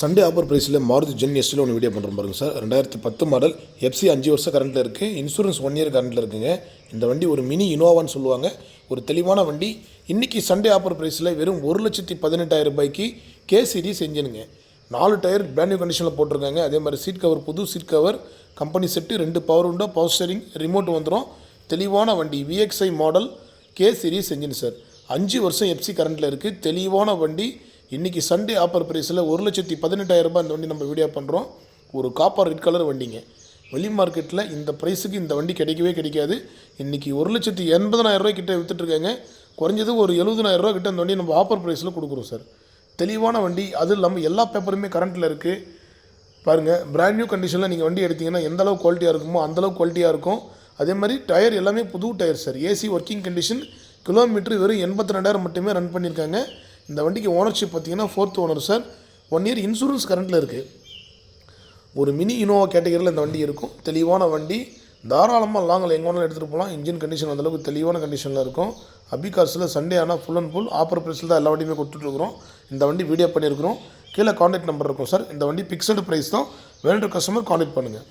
Sunday offer ப்ரைஸில் Maruti gen எஸ்டில் ஒன்று video பண்ணுறோம் பாருங்க சார் ரெண்டாயிரத்தி பத்து மாடல் எஃப்சி அஞ்சு வருஷம் கரண்ட்டில் இருக்குது இன்சூரன்ஸ் ஒன் இயர் கரண்ட்டில் இருக்குங்க. இந்த வண்டி ஒரு மினி இனோவான்னு சொல்லுவாங்க. ஒரு தெளிவான வண்டி. இன்றைக்கி சண்டே ஆஃபர் ப்ரைஸில் வெறும் ஒரு லட்சத்தி பதினெட்டாயிரம் ரூபாய்க்கு கே சீரிஸ் செஞ்சுனுங்க நாலு டயர் பிராண்ட் நியூ கண்டிஷனில் போட்டிருக்காங்க. அதே மாதிரி சீட் கவர் புது சீட் கவர் கம்பெனி செட்டு ரெண்டு பவர் உண்டோ பவர் ஸ்டேரிங் ரிமோட் வந்துடும் தெளிவான வண்டி விஎக்ஸ்ஐ மாடல் கே சீரிஸ் செஞ்சுன்னு சார் அஞ்சு வருஷம் எஃப்சி கரண்ட்டில் இருக்குது தெளிவான வண்டி இன்றைக்கி சண்டே ஆஃபர் ப்ரைஸில் ஒரு லட்சத்தி பதினெட்டாயிரம் ரூபாய் இந்த வண்டி நம்ம வீடியோ பண்ணுறோம் ஒரு காப்பர் ரெட் கலர் வண்டிங்க. வெளி மார்க்கெட்டில் இந்த ப்ரைஸுக்கு இந்த வண்டி கிடைக்கவே கிடைக்காது. இன்றைக்கி ஒரு லட்சத்தி எண்பதனாயிரம் ரூபாய் விற்றுட்ருக்காங்க குறைஞ்சது ஒரு எழுபதனாயிரம் கிட்ட இந்த வண்டி நம்ம ஆஃபர் ப்ரைஸில் கொடுக்குறோம் சார் தெளிவான வண்டி அதுவும் இல்லாமல் எல்லா பேப்பருமே கரண்ட்டில் இருக்குது பாருங்கள் பிராண்ட் நியூ கண்டிஷனில் நீங்கள் வண்டி எடுத்தீங்கன்னா எந்த அளவு குவாலிட்டியாக இருக்குமோ அந்த அளவு குவாலிட்டியாக இருக்கும். அதே மாதிரி டயர் எல்லாமே புது tyre sir AC working condition kilometre வெறும் எண்பத்தி ரெண்டாயிரம் மட்டுமே ரன் பண்ணியிருக்காங்க இந்த வண்டிக்கு ஓனர்ஷிப் பார்த்தீங்கன்னா fourth owner sir one year insurance கரண்ட்டில் இருக்குது ஒரு மினி இனோவா கேட்டகரியில் இந்த வண்டி இருக்கும். தெளிவான வண்டி. தாராளமாக லாங்கில் எங்கே வேணாலும் எடுத்துகிட்டு போகலாம் இன்ஜின் கண்டிஷன் அந்தளவுக்கு தெளிவான கண்டிஷனில் இருக்கும். அபிகாஸில் சண்டே ஆனால் ஃபுல் அண்ட் ஃபுல் ஆஃபர் ப்ரைஸில் தான் எல்லா வண்டியுமே கொடுத்துட்ருக்குறோம் இந்த வண்டி வீடியோ பண்ணியிருக்கிறோம். கீழே காண்டாக்ட் நம்பர் இருக்கும் சார் இந்த வண்டி பிக்சடு ப்ரைஸ் தான். வேண்ட கஸ்டமர் காண்டாக்ட் பண்ணுங்கள்